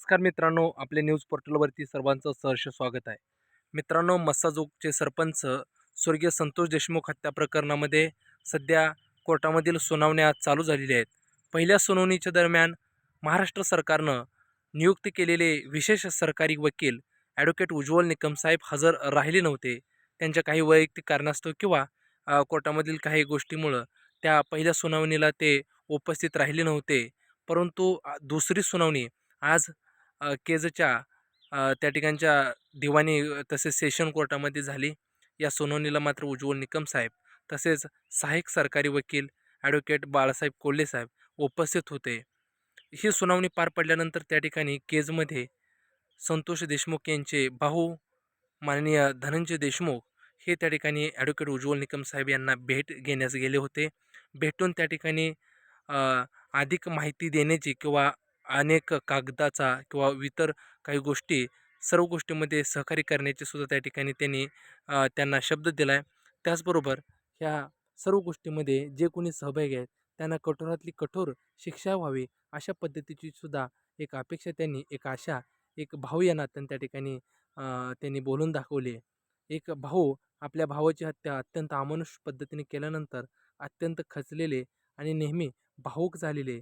नमस्कार मित्रांनो आपल्या न्यूज पोर्टलवरती सर्वांचं सहर्ष स्वागत आहे. मित्रांनो मस्साजोगचे सरपंच स्वर्गीय संतोष देशमुख हत्या प्रकरणामध्ये सध्या कोर्टामधील सुनावण्या चालू झालेल्या आहेत. पहिल्या सुनावणीच्या दरम्यान महाराष्ट्र सरकारनं नियुक्त केलेले विशेष सरकारी वकील ॲडव्होकेट उज्ज्वल निकम साहेब हजर राहिले नव्हते. त्यांच्या काही वैयक्तिक कारणास्तव किंवा कोर्टामधील काही गोष्टीमुळं त्या पहिल्या सुनावणीला ते उपस्थित राहिले नव्हते. परंतु दुसरी सुनावणी आज केजच्या त्या ठिकाणच्या दिवाणी तसेच सेशन कोर्टामध्ये झाली. या सुनावणीला मात्र उज्ज्वल निकम साहेब तसेच सहाय्यक सरकारी वकील ॲडव्होकेट बाळासाहेब कोल्हे साहेब उपस्थित होते. ही सुनावणी पार पडल्यानंतर त्या ठिकाणी केजमध्ये संतोष देशमुख यांचे भाऊ माननीय धनंजय देशमुख हे त्या ठिकाणी ॲडव्होकेट उज्ज्वल निकम साहेब यांना भेट घेण्यास गेले होते. भेटून त्या ठिकाणी अधिक माहिती देण्याची किंवा अनेक कागदाचा किंवा इतर काही गोष्टी सर्व गोष्टीमध्ये सहकार्य करण्याची सुद्धा त्या ठिकाणी त्यांनी त्यांना शब्द दिला आहे त्याचबरोबर ह्या सर्व गोष्टीमध्ये जे कोणी सहभागी आहेत त्यांना कठोरातली कठोर शिक्षा व्हावी अशा पद्धतीची सुद्धा एक अपेक्षा त्यांनी एक आशा एक भाऊ या नात्याने त्या ठिकाणी त्यांनी बोलून दाखवली एक भाऊ आपल्या भावाची हत्या अत्यंत अमानुष पद्धतीने केल्यानंतर अत्यंत खचलेले आणि नेहमी भावूक झालेले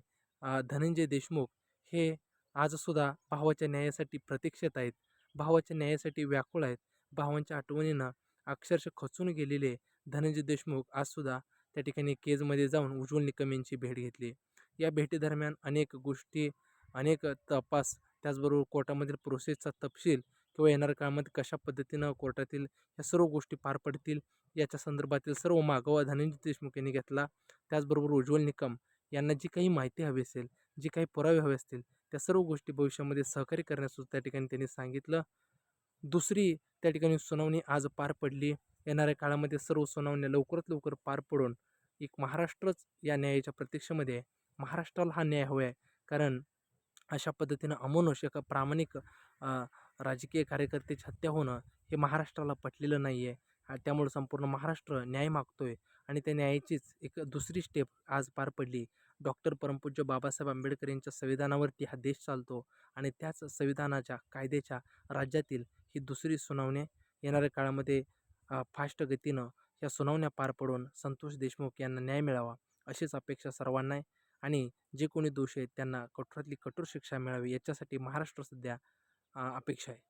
धनंजय देशमुख हे आजसुद्धा भावाच्या न्यायासाठी प्रतीक्षेत आहेत. भावाच्या न्यायासाठी व्याकुळ आहेत. भावांच्या आठवणीनं अक्षरशः खचून गेलेले धनंजय देशमुख आजसुद्धा त्या ठिकाणी केजमध्ये जाऊन उज्ज्वल निकम यांची भेट घेतली. या भेटीदरम्यान अनेक गोष्टी अनेक तपास त्याचबरोबर कोर्टामधील प्रोसेसचा तपशील किंवा येणाऱ्या काळामध्ये कशा पद्धतीनं कोर्टातील या सर्व गोष्टी पार पडतील याच्या संदर्भातील सर्व मागोवा धनंजय देशमुख यांनी घेतला. त्याचबरोबर उज्ज्वल निकम यांना जी काही माहिती हवी असेल जी काही पुरावे हवे असतील त्या सर्व गोष्टी भविष्यामध्ये सहकार्य करण्यास त्या ठिकाणी त्यांनी सांगितलं. दुसरी त्या ठिकाणी सुनावणी आज पार पडली. येणाऱ्या काळामध्ये सर्व सुनावण्या लवकरात लवकर पार पडून एक महाराष्ट्रच या न्यायाच्या प्रतीक्षेमध्ये महाराष्ट्राला हा न्याय हवा आहे. कारण अशा पद्धतीनं अमानुष एका प्रामाणिक राजकीय कार्यकर्त्याची हत्या होणं हे महाराष्ट्राला पटलेलं नाही आहे त्यामुळे संपूर्ण महाराष्ट्र न्याय मागतोय. आणि त्या न्यायाचीच एक दुसरी स्टेप आज पार पडली. डॉक्टर परमपूज्य बाबासाहेब आंबेडकर यांच्या संविधानावरती हा देश चालतो आणि त्याच संविधानाच्या कायद्याच्या राज्यातील ही दुसरी सुनावणी येणाऱ्या काळामध्ये फास्ट गतीनं या सुनावण्या पार पडून संतोष देशमुख यांना न्याय मिळावा अशीच अपेक्षा सर्वांना आहे. आणि जे कोणी दोषी आहेत त्यांना कठोरातली कठोर शिक्षा मिळावी याच्यासाठी महाराष्ट्र सध्या अपेक्षा आहे.